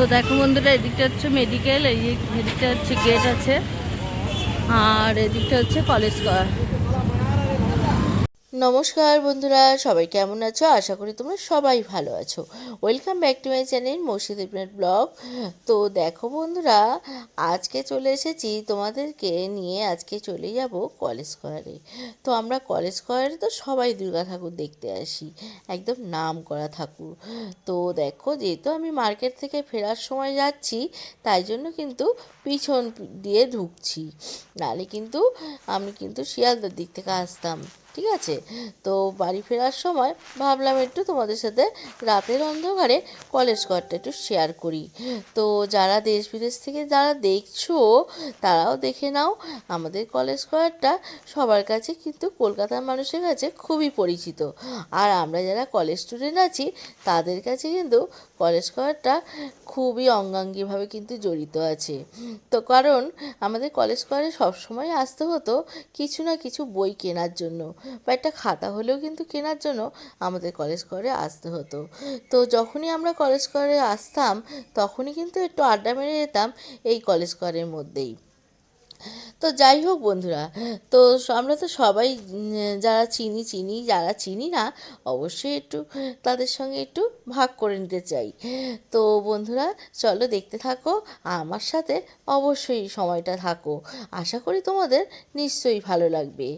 তো দেখো বন্ধুরা, এদিকটা হচ্ছে মেডিকেল এই এদিকটা হচ্ছে গেট আছে, আর এদিকটা হচ্ছে কলেজ নমস্কার বন্ধুরা, সবাই কেমন আছো? আশা করি তোমরা সবাই ভালো আছো। Welcome back to my channel মসজিদ ইবনাট ব্লগ তো দেখো বন্ধুরা, আজকে চলে এসেছি তোমাদেরকে নিয়ে আজকে চলে যাব কলেজ স্কোয়ারে। তো আমরা কলেজ স্কোয়ারে তো সবাই দুর্গা ঠাকুর দেখতে আসি, একদম নাম করা ঠাকুর। তো দেখো, যেহেতু আমি মার্কেট থেকে ফেরার সময় যাচ্ছি, তাই জন্য কিন্তু পিছন দিয়ে ঢুকছি। নালে কিন্তু আমি কিন্তু শিয়ালদার দিক থেকে আসতাম। ঠিক আছে? তো বাড়ি ফেরার সময় ভাবলাম একটু তোমাদের সাথে রাতের অন্ধকারে কলেজ স্কোয়ারটা একটু শেয়ার করি। তো যারা দেশ বিদেশ থেকে যারা দেখছ, তারাও দেখে নাও, আমাদের কলেজ স্কোয়ারটা সবার কাছে কিন্তু কলকাতার মানুষের কাছে খুবই পরিচিত। আর আমরা যারা কলেজ স্টুডেন্ট আছি, তাদের কাছে কিন্তু কলেজ স্কোয়ারটা খুবই অঙ্গাঙ্গিভাবে কিন্তু জড়িত আছে। তো কারণ আমাদের কলেজ স্কোয়ারে সবসময় আসতে হতো কিছু না কিছু বই কেনার জন্য। বা একটা খাতা হলেও কিন্তু কেনার জন্য আমাদের কলেজ করে আসতে হতো। তো যখনই আমরা কলেজ করে আসতাম, তখনই কিন্তু একটু আড্ডা মেরে যেতাম এই কলেজ করের মধ্যেই। তো যাই হোক বন্ধুরা, তো আমরা তো সবাই যারা চিনি চিনি, যারা চিনি না, অবশ্যই একটু তাদের সঙ্গে একটু ভাগ করে নিতে চাই। তো বন্ধুরা, চলো দেখতে থাকো, আমার সাথে অবশ্যই সময়টা থাকো। আশা করি তোমাদের নিশ্চয়ই ভালো লাগবে।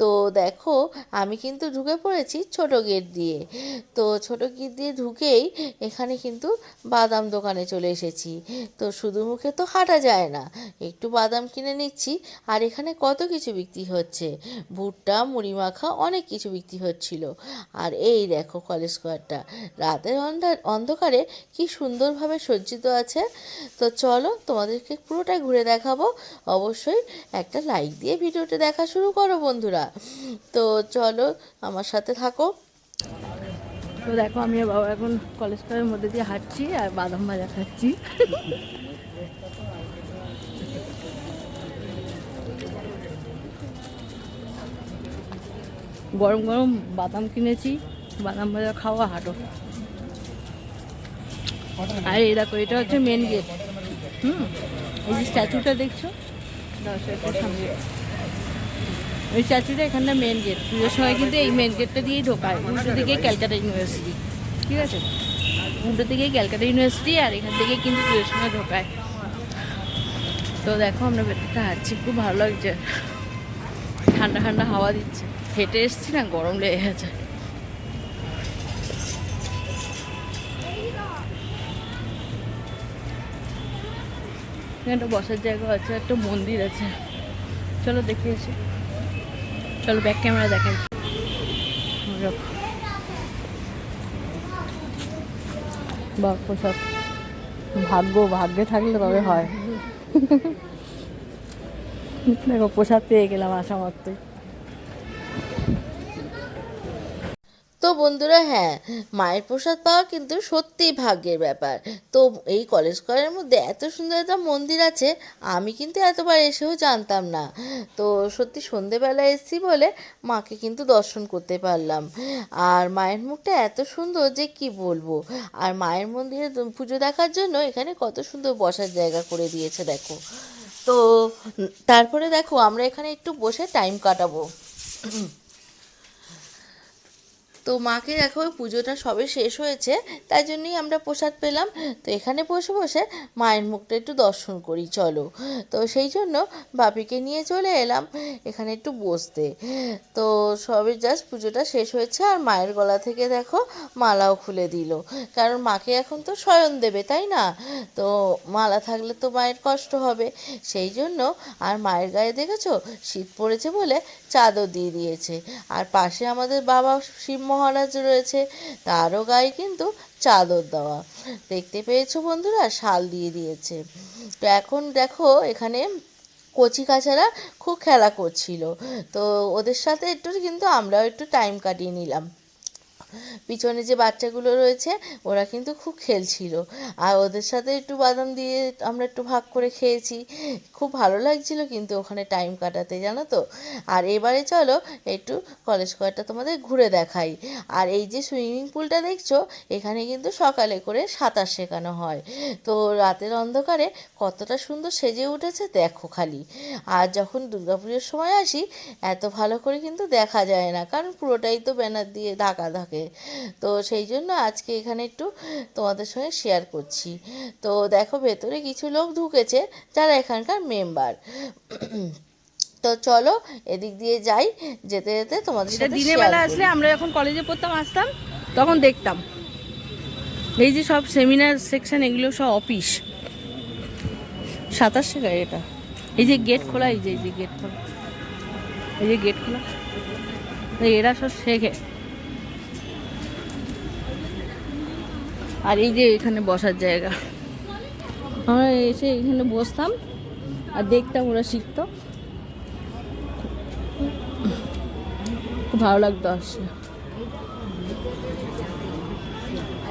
তো দেখো, আমি কিন্তু ঢুকে পড়েছি ছোট গেট দিয়ে। তো ছোট গেট দিয়ে ঢুকেই এখানে কিন্তু বাদাম দোকানে চলে এসেছি। তো শুধু মুখে তো হাঁটা যায় না, একটু বাদাম কিনে নিচ্ছি। আর এখানে কত কিছু বিক্রি হচ্ছে? ভুট্টা মুড়ি মাখা অনেক কিছু বিক্রি হচ্ছিল। আর এই দেখো কলেজ স্কোয়ারটা। রাতের অন্ধা- অন্ধকারে কি সুন্দরভাবে সজ্জিত আছে। তো চলো তোমাদেরকে পুরোটা ঘুরে দেখাবো। অবশ্যই একটা লাইক দিয়ে ভিডিওটা দেখা শুরু করো বন্ধুরা। তো চলো আমার সাথে থাকো। তো দেখো আমি বাবা এখন কলেজ স্কোয়ারের মধ্যে দিয়ে হাঁটছি আর বাদাম ভাজা খাচ্ছি। গরম গরম বাদাম কিনেছি, বাদাম ভাজা খাওয়া হাঁটো। আর এই দেখো, এটা হচ্ছে মেন গেট হুম, এই যে স্ট্যাচুটা দেখছ? সামনে। ওই স্ট্যাচুটা এখানটা মেন গেট পুজোর সময় কিন্তু এই মেন গেটটা দিয়েই ঢোকায়। উল্টো দিকে ক্যালকাটা ইউনিভার্সিটি। ঠিক আছে? উল্টো দিকে ক্যালকাটা ইউনিভার্সিটি আর এখান থেকে কিন্তু পুজোর সময় ঢোকায়। তো দেখো, আমরা ভেতরটা হাঁটছি। খুব ভালো লাগছে। ঠান্ডা ঠান্ডা হাওয়া দিচ্ছে। হেঁটে এসছি না, গরম লেগে গেছে। একটা বসার জায়গা আছে, একটা মন্দির আছে। চলো দেখে এসে চলো ব্যাক ক্যামেরা দেখাই। দেখো। প্রসাদ। ভাগ্য, ভাগ্যে থাকলে তবে হয়। দেখো, প্রসাদ পেয়ে গেলাম আশা মাত্রই বন্ধুরা হ্যাঁ মায়ের প্রসাদ পাওয়া কিন্তু সত্যিই ভাগ্যের ব্যাপার। তো এই কলেজ স্কোয়ারের মধ্যে এত সুন্দর একটা মন্দির আছে, আমি কিন্তু এতবার এসেও জানতাম না। তো সত্যি সন্ধেবেলা এসেছি বলে মাকে কিন্তু দর্শন করতে পারলাম। আর মায়ের মুখটা এত সুন্দর যে কি বলব? আর মায়ের মন্দিরে পুজো দেখার জন্য এখানে কত সুন্দর বসার জায়গা করে দিয়েছে, দেখো। তো তারপরে দেখো, আমরা এখানে একটু বসে টাইম কাটাবো। তো মাকে দেখো পুজোটা সবে শেষ হয়েছে, তাই জন্যই আমরা প্রসাদ পেলাম। তো এখানে বসে বসে মায়ের মুখটা একটু দর্শন করি, চলো। তো সেই জন্য বাপিকে নিয়ে চলে এলাম, এখানে একটু বসতে। তো সবে জাস্ট পুজোটা শেষ হয়েছে আর মায়ের গলা থেকে দেখো মালাও খুলে দিল। কারণ মাকে এখন তো শয়ন দেবে, তাই না? তো মালা থাকলে তো মায়ের কষ্ট হবে। সেই জন্য আর মায়ের গায়ে দেখেছ? শীত পড়েছে বলে চাদর দিয়ে দিয়েছে। আর পাশে আমাদের বাবা শিব মহারাজ রয়েছে, তারও গায়ে কিন্তু চাদর দেওয়া। দেখতে পেয়েছ বন্ধুরা, শাল দিয়ে দিয়েছে। তো এখন দেখো, এখানে কচি কাচারা খুব খেলা করছিল। তো ওদের সাথে একটু কিন্তু আমরাও একটু টাইম কাটিয়ে নিলাম। পিছনে যে বাচ্চাগুলো রয়েছে, ওরা কিন্তু খুব খেলছিল। আর ওদের সাথে একটু বাদাম দিয়ে আমরা একটু ভাগ করে খেয়েছি। খুব ভালো লাগছিল কিন্তু ওখানে টাইম কাটাতে, জানো তো? আর এবারে চলো, একটু কলেজ স্কোয়ারটা তোমাদের ঘুরে দেখাই। আর এই যে সুইমিং পুলটা দেখছ, এখানে কিন্তু সকালে করে সাঁতার শেখানো হয়। তো রাতের অন্ধকারে কতটা সুন্দর সেজে উঠেছে, দেখো খালি। আর যখন দুর্গাপুজোর সময় আসি, এত ভালো করে কিন্তু দেখা যায় না, কারণ পুরোটাই তো ব্যানার দিয়ে ঢাকা থাকে। তো সেই জন্য আজকে এখানে একটু তোমাদের সঙ্গে শেয়ার করছি। তো দেখো ভেতরে কিছু লোক ঢুকেছে যারা এখানকার মেম্বার তো চলো এদিক দিয়ে যাই যেতে যেতে তোমাদের সাথে দিনের বেলা আসলে আমরা যখন কলেজে পড়তাম আসতাম তখন দেখতাম। এই যে সব সেমিনার সেকশন এগুলো সব অফিস সাতাশ শেখায় এটা। এই যে গেট খোলা এই যে এই যে গেট খোলা। এই যে গেট খোলা। এরা সব শেখে। আর এই যে এখানে বসার জায়গা। আমরা এসে এখানে বসতাম, আর দেখতাম ওরা শিখতো। ভালো লাগতো আসছে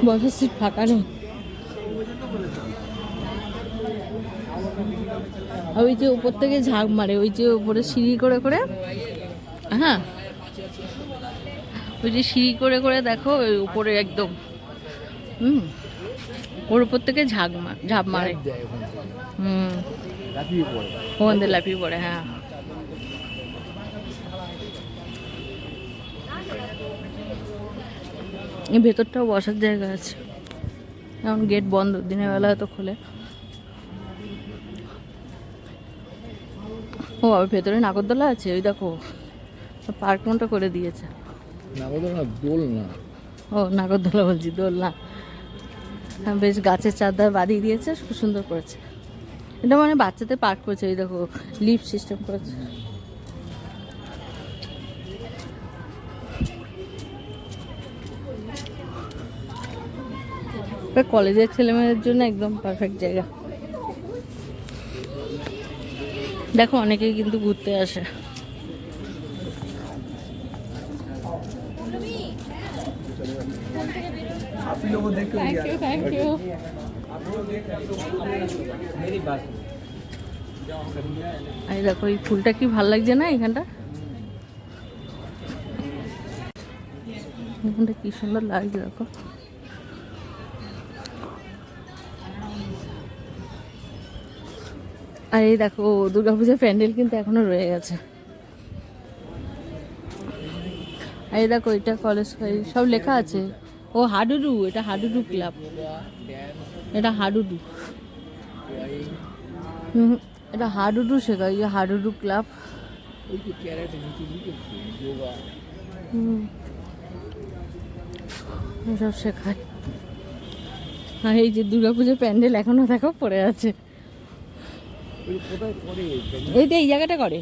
বসার সিট ফাঁকা নেই। ওই যে উপর থেকে ঝাঁক মারে, ওই যে উপরে সিঁড়ি করে করে। হ্যাঁ? ওই যে সিঁড়ি করে করে দেখো, ওই উপরে একদম। হুম। ওর উপর থেকে ঝাঁক মার ঝাঁপ মারে। হুম। ওখান থেকে লাফিয়ে পড়ে হ্যাঁ। ভেতরটাও বসার জায়গা আছে। এখন গেট বন্ধ দিনের বেলা হয়তো খোলে। ও আর ভেতরে নাগরদোলা আছে? ওই দেখো পার্ক মতো করে দিয়েছে। নাগরদোলা দোল না ও নাগরদোলা বলছি দোলনা। হ্যাঁ, বেশ গাছের চারদার বাঁধিয়ে দিয়েছে, খুব সুন্দর করেছে। এটা মানে বাচ্চাদের পার্ক করেছে, এই দেখো লিফট সিস্টেম করেছে। কলেজের ছেলেমেয়েদের জন্য একদম পারফেক্ট জায়গা। দেখো অনেকেই কিন্তু ঘুরতে আসে। থ্যাংক ইউ থ্যাংক ইউ এই দেখো এই ফুলটা কি ভালো লাগছে না এখানটা? এখানটা কি সুন্দর লাগছে দেখো। আর এই দেখো দুর্গাপূজার প্যান্ডেল কিন্তু এখনও রয়ে গেছে। আর এই দেখো এটা কলেজ সব লেখা আছে। ও হাডুডু, এটা হাডুডু ক্লাব। এটা হাডুডু। এটা হাডুডু শেখা এই যে হাডুডু ক্লাব। এসব শেখায়। আর এই যে দুর্গাপুজোর প্যান্ডেল এখনও দেখো, পড়ে আছে। এই তো এই জায়গাটা করে,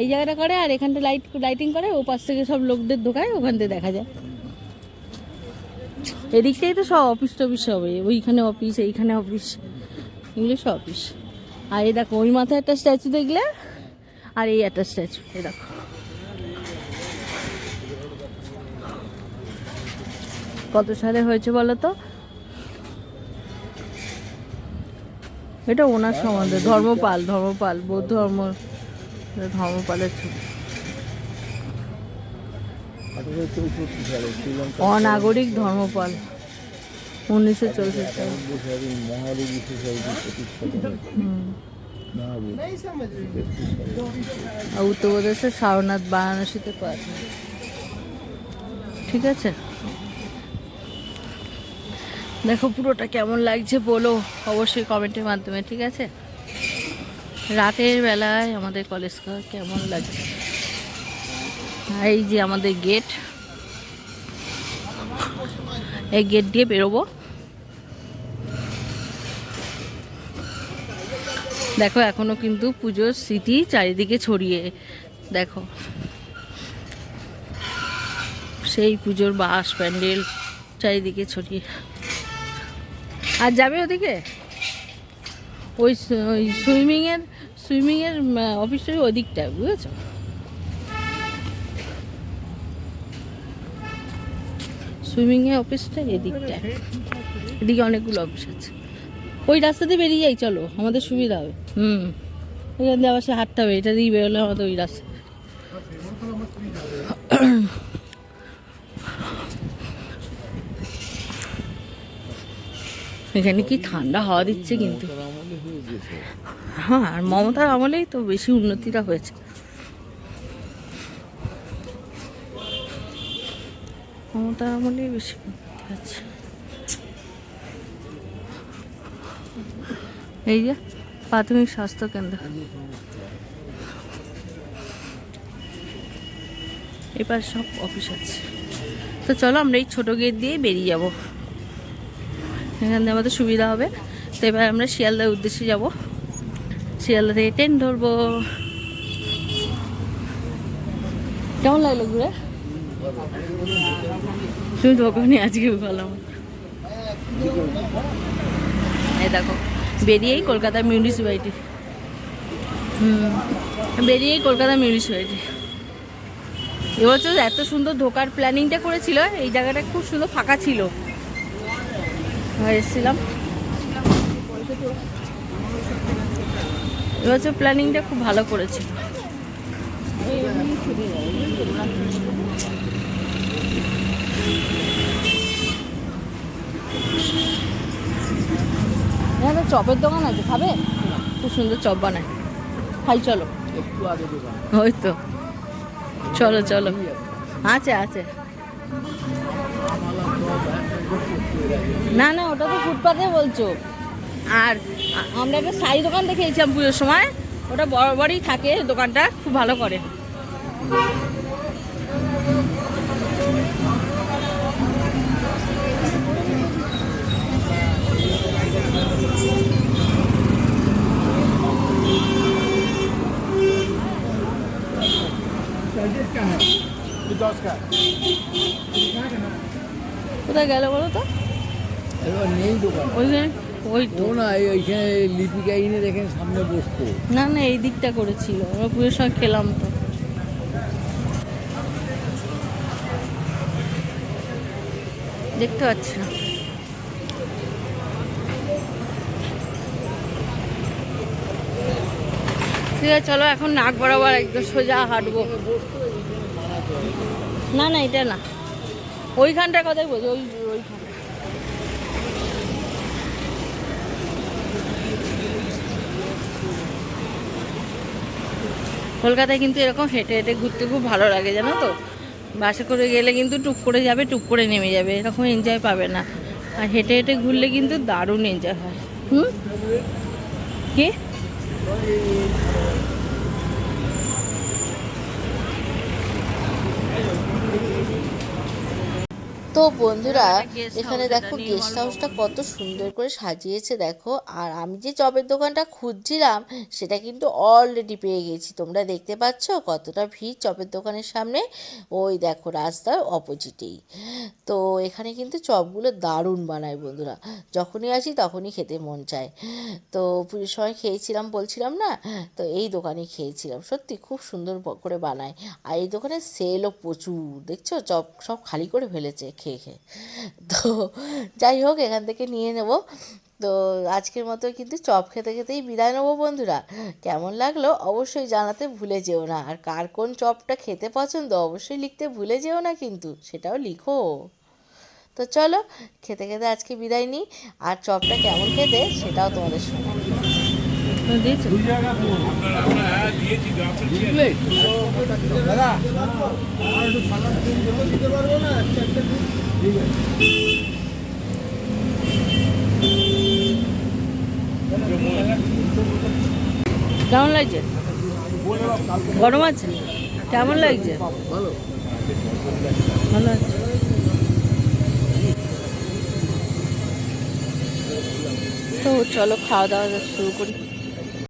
এই জায়গাটা করে আর এখানটা লাইট লাইটিং করে ও পাশ থেকে সব লোকদের ঢোকায়, ওখান থেকে দেখা যায়। এদিকটাই তো সব অফিস টফিস হবে ওইখানে অফিস এইখানে অফিস এগুলো সব অফিস আর এই দেখো, ওই মাথায় একটা স্ট্যাচু দেখলে, আর এই একটা স্ট্যাচু এ দেখো। কত সালে হয়েছে বলো তো? এটা ওনার সম্বন্ধে, ধর্মপাল ধর্মপাল, বৌদ্ধ ধর্ম, ধর্মপালের ছবি। অনাগরিক ধর্মপাল উনিশশো চৌষট্টি। সালে উত্তরপ্রদেশের সারনাথ বারাণসীতে ঠিক আছে? দেখো পুরোটা কেমন লাগছে বলো অবশ্যই কমেন্টের মাধ্যমে ঠিক আছে? রাতের বেলায় আমাদের কলেজ কেমন লাগছে? এই যে আমাদের গেট এই গেট দিয়ে বেরোবো। দেখো, এখনও কিন্তু পুজোর স্মৃতি চারিদিকে ছড়িয়ে। দেখো। সেই পুজোর বাস প্যান্ডেল চারিদিকে ছড়িয়ে। আর যাবে ওদিকে? ওই সুইমিংয়ের সুইমিংয়ের অফিসটা ওদিকটা বুঝেছ? সুইমিংয়ের অফিসটা এদিকটা এদিকে অনেকগুলো অফিস আছে। ওই রাস্তা দিয়ে বেরিয়ে যাই, চলো, আমাদের সুবিধা হবে। হুম। এখান দিয়ে আবার সে হাঁটতে হবে, এটা দিয়ে বেরোলে আমাদের ওই রাস্তা। এখানে কি ঠান্ডা হাওয়া দিচ্ছে কিন্তু। হ্যাঁ আর মমতার আমলেই তো বেশি উন্নতিটা হয়েছে। মমতার আমলেই বেশি উন্নতি হয়েছে এই যে, প্রাথমিক স্বাস্থ্য কেন্দ্র। এবার সব অফিস আছে। তো চলো আমরা এই ছোটো গেট দিয়ে বেরিয়ে যাব। এখান দিয়ে আমাদের সুবিধা হবে। তো এবার আমরা শিয়ালদার উদ্দেশ্যে যাব। শিয়ালদা থেকে ট্রেন ধরবো। কেমন লাগল ঘুরে? তুমি দোকানে আজকে ভালো এই দেখো, বেরিয়েই কলকাতা মিউনিসিপ্যালিটি হুম, বেরিয়েই কলকাতা মিউনিসিপ্যালিটি এবছর এত সুন্দর ঢোকার প্ল্যানিংটা করেছিল, এই জায়গাটা খুব সুন্দর ফাঁকা ছিল। এসেছিলাম। এবছর প্ল্যানিংটা খুব ভালো করেছিল এখানে চপের দোকান আছে, খাবে? খুব সুন্দর চপ বানায়। খাই, চলো। ওই তো চলো চলো। আছে আছে। না না, ওটা তো ফুটপাতে বলছো। আর আমরা একটা শাড়ি দোকান দেখেছিলাম পুজোর সময়। ওটা বড় বড়ই থাকে দোকানটা, খুব ভালো করে। কোথায় গেল বলো তো? নেই দোকান। ওই তো। না ওইখানে লিপিকা সামনে বসতো। না না এই দিকটা করেছিল। আমরা পুজোর সময় খেলাম তো। দেখতে পাচ্ছি না। ঠিক আছে চলো এখন নাক বরাবর একদম সোজা হাঁটবো। না না, এটা না। ওইখানটার কথাই বলছি, ওই কলকাতায় কিন্তু এরকম হেঁটে হেঁটে ঘুরতে খুব ভালো লাগে, জানো তো? বাসে করে গেলে কিন্তু টুক করে যাবে, টুক করে নেমে যাবে, এরকম এনজয় পাবে না। আর হেঁটে হেঁটে ঘুরলে কিন্তু দারুণ এনজয় হয়। হুম? কি? তো বন্ধুরা এখানে দেখো গেস্ট হাউসটা কত সুন্দর করে সাজিয়েছে দেখো। আর আমি যে চপের দোকানটা খুঁজছিলাম সেটা কিন্তু অলরেডি পেয়ে গেছি। তোমরা দেখতে পাচ্ছ কতটা ভিড় চপের দোকানের সামনে। ওই দেখো রাস্তার অপোজিটেই। তো এখানে কিন্তু চপগুলো দারুণ বানায় বন্ধুরা। যখনই আসি তখনই খেতে মন চায়। তো পুজোর সময় খেয়েছিলাম বলছিলাম না? তো এই দোকানে খেয়েছিলাম। সত্যি খুব সুন্দর করে বানায়। আর এই দোকানে সেলও প্রচুর দেখছ? চপ সব খালি করে ফেলেছে। খেয়ে খেয়ে। তো যাই হোক, এখান থেকে নিয়ে নেব। তো আজকের মতো কিন্তু চপ খেতে খেতেই বিদায় নেব বন্ধুরা। কেমন লাগল অবশ্যই জানাতে ভুলে যেও না। আর কার কোন চপটা খেতে পছন্দ অবশ্যই লিখতে ভুলে যেও না কিন্তু, সেটাও লিখো। তো চলো, খেতে খেতে আজকে বিদায় নিই। আর চপটা কেমন খেতে সেটাও তোমাদের শোনাই তুমি কেমন লাগছে? গরম আছে? কেমন লাগছে? ভালো আছে। তো চলো খাওয়া দাওয়া শুরু করি।